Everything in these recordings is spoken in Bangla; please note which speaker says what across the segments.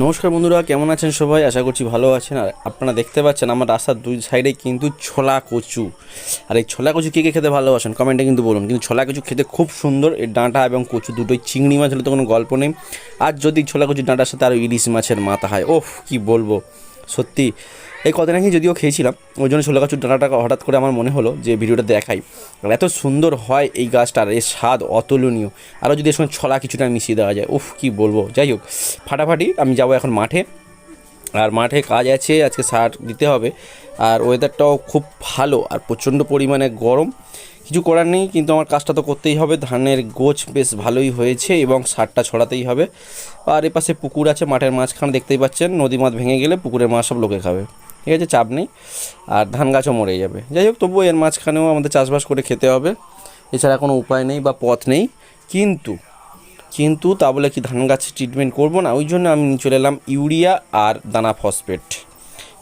Speaker 1: নমস্কার বন্ধুরা, কেমন আছেন সবাই? আশা করছি ভালো আছেন। আর আপনারা দেখতে পাচ্ছেন আমার রাস্তার দুই সাইডে কিন্তু ছোলা কচু। আর এই ছোলা কচু কে কে খেতে ভালোবাসেন? কমেন্টে কিন্তু বলুন। কিন্তু ছোলা কচু খেতে খুব সুন্দর। এর ডাঁটা এবং কচু দুটোই চিংড়ি মাছ হলে তো কোনো গল্প নেই। আর যদি ছোলা কচুর ডাঁটার সাথে আরও ইলিশ মাছের মাথা হয়, ওফ, কি বলব? সত্যি, এই কদিন আগে যদিও খেয়েছিলাম, ওই জন্য ছোলা কচুর ডাঁটাটা হঠাৎ করে আমার মনে হলো যে ভিডিওটা দেখাই। আর এত সুন্দর হয় এই গাছটার এর স্বাদ অতুলনীয়। আরও যদি এর সঙ্গে ছলা কিছুটা মিশিয়ে দেওয়া যায়, উফ, কি বলব। যাই হোক, ফাটাফাটি, আমি যাব এখন মাঠে। আর মাঠে কাজ আছে, আজকে সার দিতে হবে। আর ওয়েদারটাও খুব ভালো, আর প্রচণ্ড পরিমাণে গরম। কিছু করার নেই, কিন্তু আমার কাজটা তো করতেই হবে। ধানের গোছ বেশ ভালোই হয়েছে এবং সারটা ছড়াতেই হবে। আর এপাশে পুকুর আছে, মাঠের মাঝখানে দেখতেই পাচ্ছেন, নদী মাছ ভেঙে গেলে পুকুরের মাছ সব লোকে খাবে। ঠিক আছে, চাপ নেই। আর ধান গাছও মরে যাবে। যাই হোক, তবুও এর মাঝখানেও আমাদের চাষবাস করে খেতে হবে। এছাড়া কোনো উপায় নেই বা পথ নেই। কিন্তু কিন্তু তা বলে কি ধান গাছ ট্রিটমেন্ট করব না? ওই জন্য আমি চলে এলাম ইউরিয়া আর দানা ফসফেট।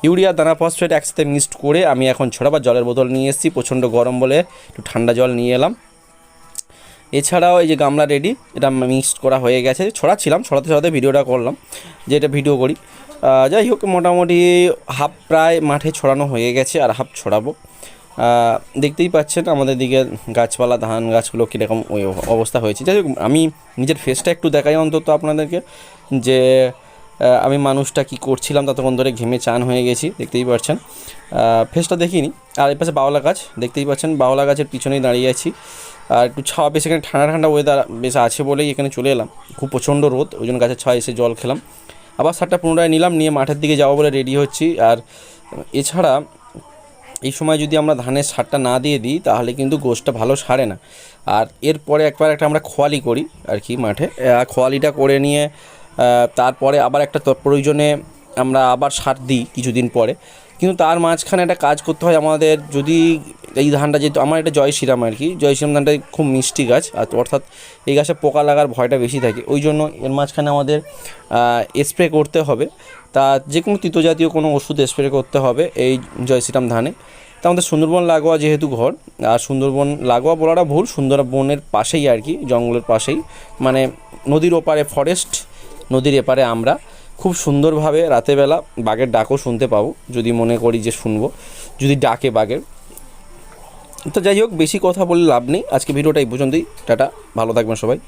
Speaker 1: ইউরিয়া, দানা, ফসফেট একসাথে মিক্সড করে আমি এখন ছড়াবার জলের বোতল নিয়ে এসেছি, প্রচণ্ড গরম বলে একটু ঠান্ডা জল নিয়ে এলাম। এছাড়াও এই যে গামলা রেডি, এটা মিক্সড করা হয়ে গেছে। ছড়াচ্ছিলাম, ছড়াতে ছড়াতে ভিডিওটা করলাম, যে এটা ভিডিও করি। যাই হোক, মোটামুটি হাফ প্রায় মাঠে ছড়ানো হয়ে গেছে, আর হাফ ছড়াবো। দেখতেই পাচ্ছেন আমাদের দিকে গাছপালা, ধান গাছগুলো কীরকম অবস্থা হয়েছে। যাই হোক, আমি নিজের ফেসটা একটু দেখাই অন্তত আপনাদেরকে, যে আমি মানুষটা কি করছিলাম ততক্ষণ ধরে ঘেমে চান হয়ে গেছি, দেখতেই পাচ্ছেন। ফেসটা দেখিনি, আর এর পাশে বাওলা গাছ, দেখতেই পাচ্ছেন, বাওলা গাছের পিছনেই দাঁড়িয়ে আছি। আর একটু ছাওয়া বেশ এখানে ঠান্ডা ঠান্ডা ওয়েদার বেশ আছে বলেই এখানে চলে এলাম। খুব প্রচণ্ড রোদ, ওই জন্য গাছের ছায়া এসে জল খেলাম। আবার সারটা পুনরায় নিলাম, নিয়ে মাঠের দিকে যাব বলে রেডি হচ্ছি। আর এছাড়া এই সময় যদি আমরা ধানের সারটা না দিয়ে দিই, তাহলে কিন্তু গোষ্ঠটা ভালো সারে না। আর এরপরে একবার একটা আমরা খোয়ালি করি আর কি মাঠে। খোয়ালিটা করে নিয়ে তারপরে আবার একটা প্রয়োজনে আমরা আবার সার দিই কিছুদিন পরে। কিন্তু তার মাঝখানে একটা কাজ করতে হয় আমাদের যদি এই ধানটা যেহেতু, আমার এটা জয় শ্রীরাম আর কি, জয় শ্রীরাম ধানটা খুব মিষ্টি গাছ, আর অর্থাৎ এই গাছে পোকা লাগার ভয়টা বেশি থাকে। ওই জন্য এর মাঝখানে আমাদের স্প্রে করতে হবে। তা যে কোনো জাতীয় কোনো ওষুধ স্প্রে করতে হবে এই জয় শ্রীরাম ধানে। তা আমাদের সুন্দরবন লাগোয়া যেহেতু ঘর, আর সুন্দরবন লাগোয়া বলাটা ভুল, সুন্দরবনের পাশেই আর কি, জঙ্গলের পাশেই। মানে নদীর ওপারে ফরেস্ট নদীর এপারে আমরা খুব সুন্দরভাবে রাতেরবেলা বাঘের ডাকও শুনতে পাবো, যদি মনে করি যে শুনব, যদি ডাকে বাঘের। তো যাই হোক, বেশি কথা বলে লাভ নেই। আজকে ভিডিওটা এই পর্যন্তই। টাটা, ভালো থাকবেন সবাই।